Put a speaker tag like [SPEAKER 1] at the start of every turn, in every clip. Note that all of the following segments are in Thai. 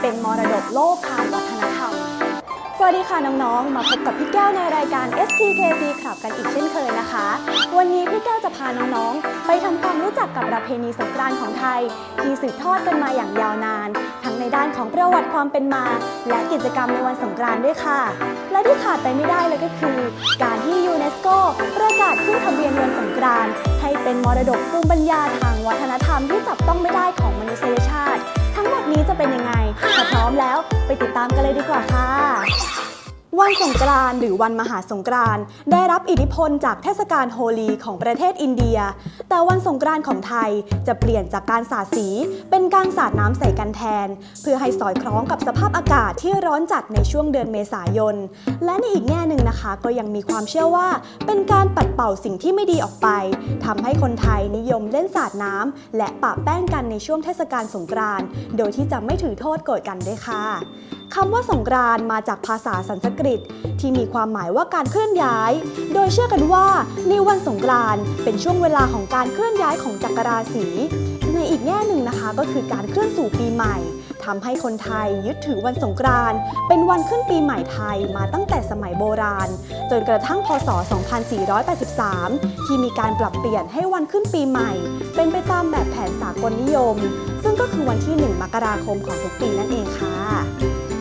[SPEAKER 1] เป็นมรดกโลกทางวัฒนธรรม สวัสดีค่ะน้องๆ มาพบกับพี่แก้วในรายการ STKC รับกันอีกเช่นเคยนะคะ วันนี้พี่แก้วจะพาน้องๆ ไปทำความรู้จักกับประเพณีสงกรานต์ของไทย ที่สืบทอดกันมาอย่างยาวนาน ทั้งในด้านของประวัติความเป็นมา และกิจกรรมในวันสงกรานต์ด้วยค่ะ และที่ขาดไปไม่ได้เลยก็คือ การที่ยูเนสโกประกาศขึ้นทะเบียนวันสงกรานต์ให้เป็นมรดกภูมิปัญญาทางวัฒนธรรมที่จับต้องไม่ได้ของมนุษยชาติ ทั้งหมดนี้จะเป็นยังไง ร้อมแล้ว ไปติดตามกันเลยดีกว่าค่ะ วันสงกรานต์หรือวันมหาสงกรานต์ได้รับอิทธิพลจากเทศกาลโฮลีของประเทศอินเดีย แต่วันสงกรานต์ของไทยจะเปลี่ยนจากการสาดสี เป็นการสาดน้ำใส่กันแทน เพื่อให้สอดคล้องกับสภาพอากาศที่ร้อนจัดในช่วงเดือนเมษายน และในอีกแง่หนึ่งนะคะ ก็ยังมีความเชื่อว่า เป็นการปัดเป่าสิ่งที่ไม่ดีออกไปทำให้คนไทยนิยมเล่นสาดน้ำและปะแป้งกันในช่วงเทศกาลสงกรานต์โดยที่จะไม่ถือโทษโกรธกันด้วยค่ะคำว่าสงกรานต์มาจากภาษาสันสกฤตที่มีความหมายว่าการเคลื่อนย้าย โดยเชื่อกันว่าในวันสงกรานต์เป็นช่วงเวลาของการเคลื่อนย้ายของจักรราศีในอีกแง่หนึ่งนะคะก็คือการเคลื่อนสู่ปีใหม่ทำให้คนไทยยึดถือวันสงกรานต์เป็นวันขึ้นปีใหม่ไทยมาตั้งแต่สมัยโบราณ จนกระทั่งพศ 2483 ที่มีการปรับเปลี่ยนให้วันขึ้นปีใหม่ เป็นไปตามแบบแผนสากลนิยม ซึ่งก็คือวันที่ 1 มกราคมของทุกปีนั่นเองค่ะ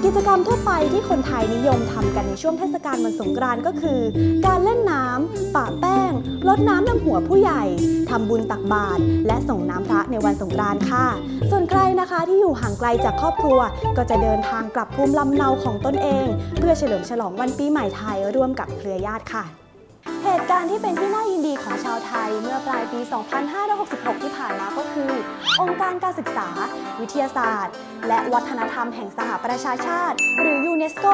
[SPEAKER 1] กิจกรรมทั่วไปที่คนไทยนิยมทำกันในช่วงเทศกาลวันสงกรานต์ก็คือ การเล่นน้ำปะแป้งลดน้ำดำหัวผู้ใหญ่ทำบุญตักบาตรและส่งน้ำพระในวันสงกรานต์ค่ะ ส่วนใครนะคะที่อยู่ห่างไกลจากครอบครัว ก็จะเดินทางกลับภูมิลำเนาของตนเอง เพื่อเฉลิมฉลองวันปีใหม่ไทยร่วมกับเครือญาติค่ะเหตุการณ์ที่เป็นที่น่ายินดีของชาวไทยเมื่อปลายปี 2566 ที่ผ่าน องค์การการศึกษา วิทยาศาสตร์ และวัฒนธรรมแห่งสหประชาชาติ หรือยูเนสโก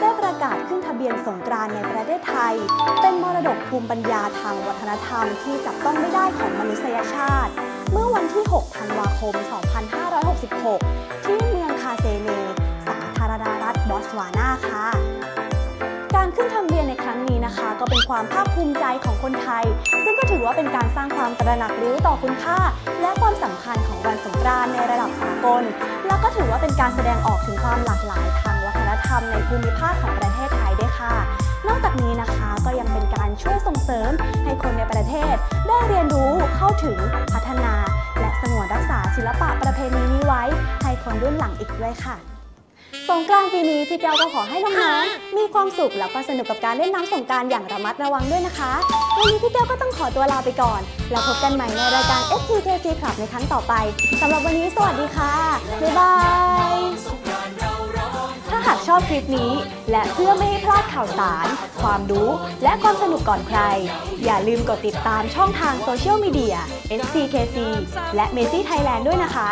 [SPEAKER 1] ได้ประกาศขึ้นทะเบียนสงกรานในประเทศไทย เป็นมรดกภูมิปัญญาทางวัฒนธรรมที่จับต้องไม่ได้ของมนุษยชาติ เมื่อวันที่ 6 ธันวาคม 2566 ที่เมืองคาเซเน สาธารณรัฐบอตสวานาค่ะการขึ้นทะเบียนในครั้งนี้นะคะ ก็เป็นความภาคภูมิใจของคนไทย ถือว่าเป็นการสร้างความตระหนักรู้ต่อคุณค่า และความสำคัญของวันสงกรานต์ในระดับสากล แล้วก็ถือว่าเป็นการแสดงออกถึงความหลากหลายทางวัฒนธรรมในภูมิภาคของประเทศไทยด้วยค่ะ นอกจากนี้นะคะก็ยังเป็นการช่วยส่งเสริมให้คนในประเทศ ได้เรียนรู้เข้าถึงพัฒนา และสงวนรักษาศิลปะประเพณีนี้ไว้ ให้คนรุ่นหลังอีกด้วยค่ะสงกรานต์ปีนี้พี่แก้วก็ขอให้น้องๆ มีความสุขแล้วก็สนุกกับการเล่นน้ำสงการอย่างระมัดระวังด้วยนะคะ วันนี้พี่แก้วก็ต้องขอตัวลาไปก่อน แล้วพบกันใหม่ในรายการ STKC Club ในครั้งต่อไปสำหรับวันนี้สวัสดีค่ะ บ๊ายบาย ถ้าหากชอบคลิปนี้ และเพื่อไม่ให้พลาดข่าวสาร ความรู้ และความสนุกก่อนใคร อย่าลืมกดติดตามช่องทางโซเชียลมีเดีย STKC และ m a z y Thailand ด้วยนะคะ